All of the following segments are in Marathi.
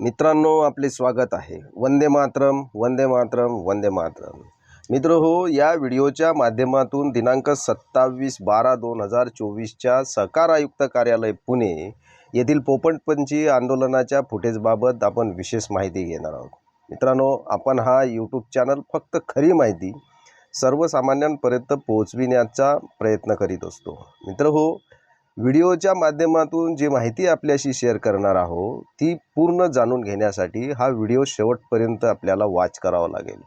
मित्रांनो आपले स्वागत आहे. वंदे मातरम वंदे मातरम वंदे मातरम. मित्र हो या व्हिडिओच्या माध्यमातून दिनांक सत्तावीस बारा दोन हजार चोवीसच्या सहकार आयुक्त कार्यालय पुणे येथील पोपटपंची आंदोलनाच्या फुटेजबाबत आपण विशेष माहिती घेणार आहोत. मित्रांनो आपण हा यूट्यूब चॅनल फक्त खरी माहिती सर्वसामान्यांपर्यंत पोहोचविण्याचा प्रयत्न करीत असतो. मित्र हो व्हिडिओच्या माध्यमातून जी माहिती आपल्याशी शेअर करणार आहोत ती पूर्ण जाणून घेण्यासाठी हा व्हिडिओ शेवटपर्यंत आपल्याला वॉच करावा लागेल.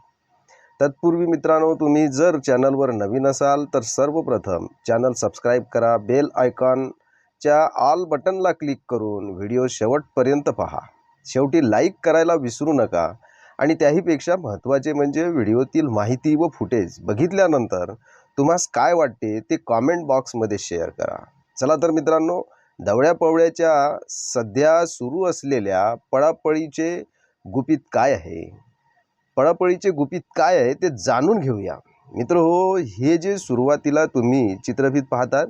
तत्पूर्वी मित्रांनो तुम्ही जर चॅनलवर नवीन असाल तर सर्वप्रथम चॅनल सबस्क्राईब करा बेल आयकॉनच्या ऑल बटनला क्लिक करून व्हिडिओ शेवटपर्यंत पहा. शेवटी लाईक करायला विसरू नका आणि त्याहीपेक्षा महत्त्वाचे म्हणजे व्हिडिओतील माहिती व फुटेज बघितल्यानंतर तुम्हास काय वाटते ते कॉमेंट बॉक्समध्ये शेअर करा. चला तर मित्रांनो ढवळ्या पवळ्याच्या सध्या सुरू असलेल्या पळापळीचे गुपित काय आहे? पळापळीचे गुपित काय आहे ते जाणून घेऊया. मित्र हो हे जे सुरुवातीला तुम्ही चित्रफित पाहतात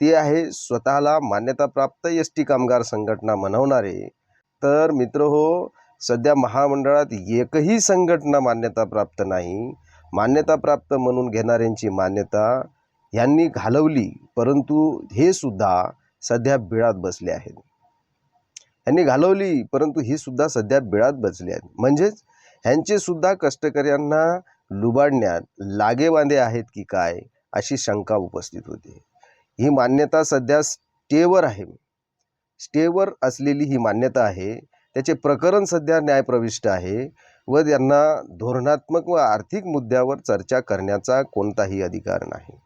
ते आहे स्वतःला मान्यताप्राप्त एस टी कामगार संघटना म्हणवणारे तर मित्र हो सध्या महामंडळात एकही संघटना मान्यताप्राप्त नाही. मान्यताप्राप्त म्हणून घेणाऱ्यांची मान्यता ह्यांनी घालवली परंतु हे सुद्धा सध्या बिळात बसले आहेत. ह्यांनी घालवली परंतु ही सुद्धा सध्या बिळात बसले आहेत. म्हणजेच ह्यांचे सुद्धा कष्टकऱ्यांना लुबाडण्यात लागेबांधे आहेत की काय अशी शंका उपस्थित होते. ही मान्यता सध्या स्टेवर आहे. स्टेवर असलेली ही मान्यता आहे. त्याचे प्रकरण सध्या न्यायप्रविष्ट आहे व त्यांना धोरणात्मक व आर्थिक मुद्द्यावर चर्चा करण्याचा कोणताही अधिकार नाही.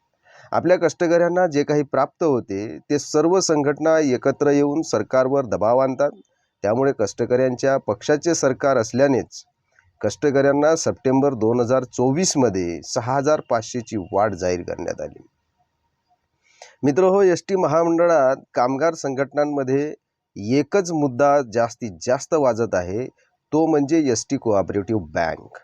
आपल्या कष्टकऱ्यांना जे काही प्राप्त होते ते सर्व संघटना एकत्र येऊन सरकारवर दबाव आणतात. त्यामुळे कष्टकऱ्यांच्या पक्षाचे सरकार असल्यानेच कष्टकऱ्यांना सप्टेंबर दोन हजार चोवीसमध्ये सहा हजार पाचशेची वाढ जाहीर करण्यात आली. मित्र हो एस टी महामंडळात कामगार संघटनांमध्ये एकच मुद्दा जास्तीत जास्त वाजत आहे तो म्हणजे एस टी कोऑपरेटिव्ह बँक.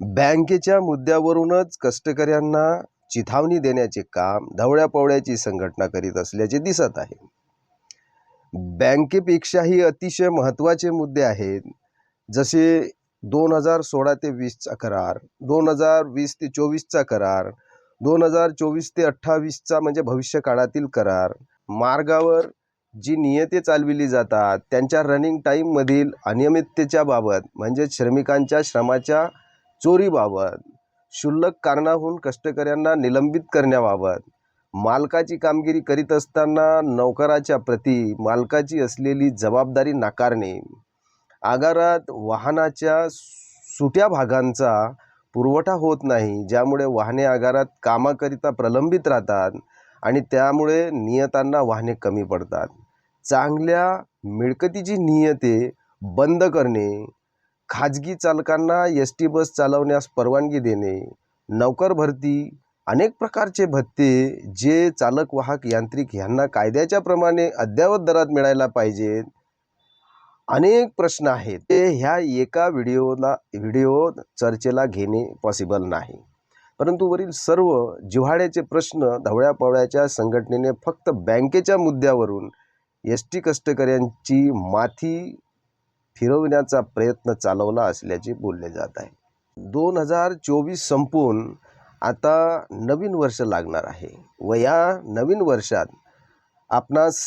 बँकेच्या मुद्द्यावरूनच कष्टकऱ्यांना चिथावणी देण्याचे काम धवळ्यापवळ्याची संघटना करीत असल्याचे दिसत आहे. बँकेपेक्षाही अतिशय महत्त्वाचे मुद्दे आहेत. जसे दोन हजार सोळा ते वीसचा करार दोन हजार वीस ते चोवीसचा करार दोन हजार चोवीस ते अठ्ठावीसचा म्हणजे भविष्य काळातील करार. मार्गावर जी नियते चालविली जातात त्यांच्या रनिंग टाईममधील अनियमिततेच्या बाबत म्हणजेच श्रमिकांच्या श्रमाच्या चोरीबाबत क्षुल्लक कारणाहून कष्टकऱ्यांना निलंबित करण्याबाबत मालकाची कामगिरी करीत असताना नौकराच्या प्रती मालकाची असलेली जबाबदारी नाकारणे आगारात वाहनाच्या सुट्या भागांचा पुरवठा होत नाही ज्यामुळे वाहने आगारात कामाकरिता प्रलंबित राहतात आणि त्यामुळे नियतांना वाहने कमी पडतात. चांगल्या मिळकतीची नियते बंद करणे खाजगी चालकांना एस टी बस चालवण्यास परवानगी देणे नौकर भरती अनेक प्रकारचे भत्ते जे चालक वाहक यांत्रिक ह्यांना कायद्याच्या प्रमाणे अद्ययावत दरात मिळायला पाहिजेत. अनेक प्रश्न आहेत. ते ह्या एका व्हिडिओला व्हिडिओ चर्चेला घेणे पॉसिबल नाही. परंतु वरील सर्व जिव्हाळ्याचे प्रश्न धवळ्यापवळ्याच्या संघटनेने फक्त बँकेच्या मुद्द्यावरून एस टी कष्टकऱ्यांची माथी फिरवण्याचा प्रयत्न चालवला असल्याचे बोलले जात आहे. दोन हजार चोवीस संपून आता नवीन वर्ष लागणार आहे व या नवीन वर्षात आपणास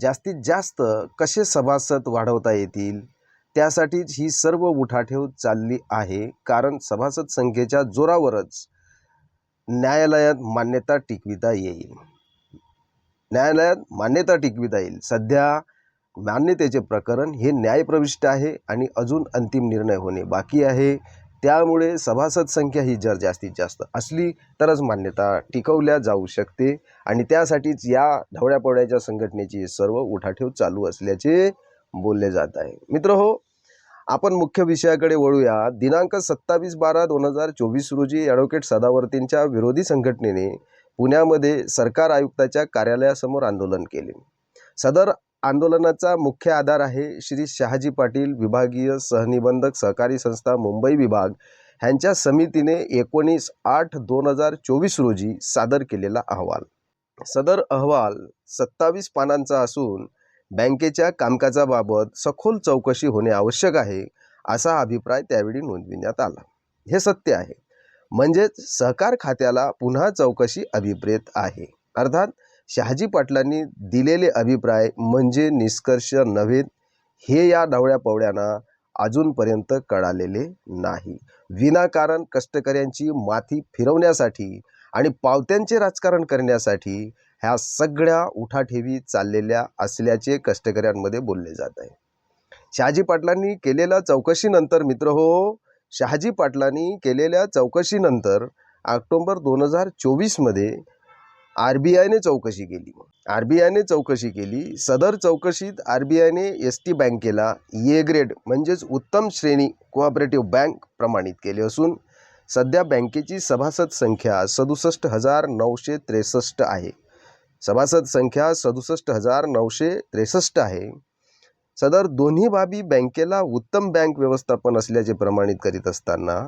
जास्तीत जास्त कसे सभासद वाढवता येतील? त्यासाठीच ही सर्व उठाठेव चालली आहे. कारण सभासद संख्येच्या जोरावरच न्यायालयात मान्यता टिकविता येईल. न्यायालयात मान्यता टिकविता येईल. सध्या मान्यतेचे प्रकरण हे न्यायप्रविष्ट आहे आणि अजून अंतिम निर्णय होणे बाकी आहे. त्यामुळे सभासद संख्या ही जर जास्तीत जास्त असली तरच मान्यता टिकवल्या जाऊ शकते आणि त्यासाठीच या ढवळ्यापवळ्याच्या संघटनेची सर्व उठाठेव चालू असल्याचे बोलले जात आहे. मित्र हो आपण मुख्य विषयाकडे वळूया. दिनांक सत्तावीस बारा दोन हजार चोवीस रोजी ॲडव्होकेट सदावर्तींच्या विरोधी संघटनेने पुण्यामध्ये सरकार आयुक्ताच्या कार्यालयासमोर आंदोलन केले. सदर आंदोलनाचा मुख्य आधार आहे श्री शहाजी पाटील विभागीय सहनिबंधक सहकारी संस्था मुंबई विभाग. ह्यांच्या समितीने एकोणीस आठ दोन हजार चोवीस रोजी सादर केलेला अहवाल. सदर अहवाल सत्तावीस पानांचा असून बँकेच्या कामकाजाबाबत सखोल चौकशी होणे आवश्यक आहे असा अभिप्राय त्यावेळी नोंदविण्यात आला. हे सत्य आहे. म्हणजेच सहकार खात्याला पुन्हा चौकशी अभिप्रेत आहे. अर्थात शहाजी पाटलांनी दिलेले अभिप्राय म्हणजे निष्कर्ष नव्हे हे या ढवळ्या पवड्यांना अजूनपर्यंत कळालेले नाही. विनाकारण कष्टकऱ्यांची माथी फिरवण्यासाठी आणि पावत्यांचे राजकारण करण्यासाठी ह्या सगळ्या उठाठेवी चाललेल्या असल्याचे कष्टकऱ्यांमध्ये बोलले जात आहे. शहाजी पाटलांनी केलेल्या चौकशीनंतर मित्र हो शहाजी पाटलांनी केलेल्या चौकशीनंतर ऑक्टोंबर दोन हजार चोवीसमध्ये आर बी आयने चौकशी केली आर बी आयने चौकशी केली. सदर चौकशीत आर बी आयने एस टी बँकेला ए ग्रेड म्हणजेच उत्तम श्रेणी कोऑपरेटिव्ह बँक प्रमाणित केली असून सध्या बँकेची सभासद संख्या सदुसष्ट हजार नऊशे त्रेसष्ट आहे. सभासद संख्या सदुसष्ट हजार नऊशे त्रेसष्ट आहे. सदर दोन्ही बाबी बँकेला उत्तम बँक व्यवस्थापन असल्याचे प्रमाणित करीत असताना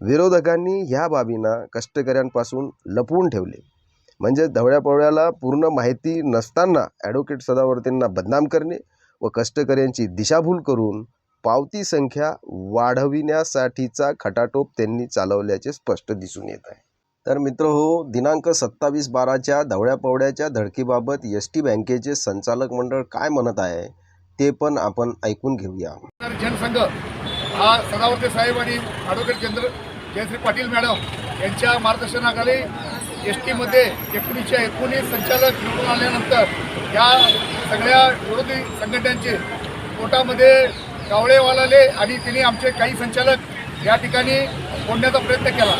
विरोधकांनी ह्या बाबींना कष्टकऱ्यांपासून लपवून ठेवले. म्हणजे धवळ्यापवळ्याला पूर्ण माहिती नसताना ॲडव्होकेट सदावर्तींना बदनाम करणे व कष्टकऱ्यांची दिशाभूल करून पावती संख्या वाढविण्यासाठीचा खटाटोप त्यांनी चालवल्याचे स्पष्ट दिसून येत आहे. तर मित्र हो दिनांक सत्तावीस बाराच्या धवळ्यापवड्याच्या धडकीबाबत एस टी बँकेचे संचालक मंडळ काय म्हणत आहे ते पण आपण ऐकून घेऊया. जनसंघ हा सदावर्ते साहेब आणि ॲडव्होकेट चंद्र जयश्री पाटील मॅडम यांच्या मार्गदर्शनाखाली एस टीमध्ये एकोणीसशे एकोणीस संचालक निवडून आल्यानंतर या सगळ्या विरोधी संघटनांचे कोर्टामध्ये गावळेवालाले आणि तिने आमचे काही संचालक या ठिकाणी फोडण्याचा प्रयत्न केला.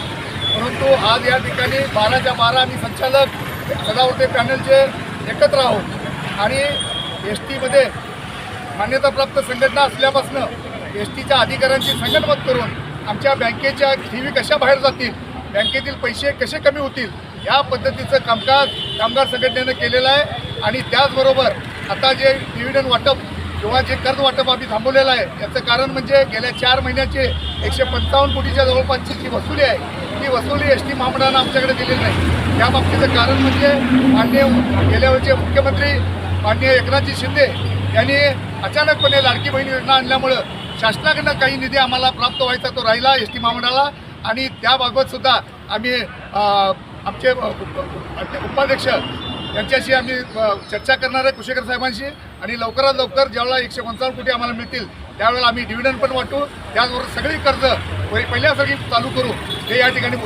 परंतु आज या ठिकाणी बाराच्या बारा आम्ही संचालक सदावर्ते पॅनलचे एकत्र आहोत आणि एस टीमध्ये मान्यताप्राप्त संघटना असल्यापासून एस टीच्या अधिकाऱ्यांची संगनमत करून आमच्या बँकेच्या ठेवी कशा बाहेर जातील बँकेतील पैसे कसे कमी होतील या पद्धतीचं कामकाज कामगार संघटनेनं केलेलं आहे. आणि त्याचबरोबर आता जे डिव्हिडंड वाटप किंवा जे कर्ज वाटप आम्ही थांबवलेलं आहे याचं कारण म्हणजे गेल्या चार महिन्याचे एकशे पंचावन्न कोटीच्या जवळपासची जी वसुली आहे ती वसुली एस टी महामंडळानं आमच्याकडे दिलेली नाही. त्या बाबतीचं कारण म्हणजे माननीय गेल्या वेळचे मुख्यमंत्री माननीय एकनाथजी शिंदे यांनी अचानकपणे लाडकी बहीण योजना आणल्यामुळं शासनाकडनं काही निधी आम्हाला प्राप्त व्हायचा तो राहिला एस टी महामंडळाला. आणि त्याबाबत सुद्धा आम्ही आमचे उपाध्यक्ष यांच्याशी आम्ही चर्चा करणार आहे कुशेकर साहेबांशी आणि लवकरात लवकर ज्यावेळेला एकशे पंचावन्न कोटी आम्हाला मिळतील त्यावेळेला आम्ही डिव्हिडंड पण वाटू. त्याचबरोबर सगळी कर्ज पहि- पहिल्यासारखी चालू करू. हे या ठिकाणी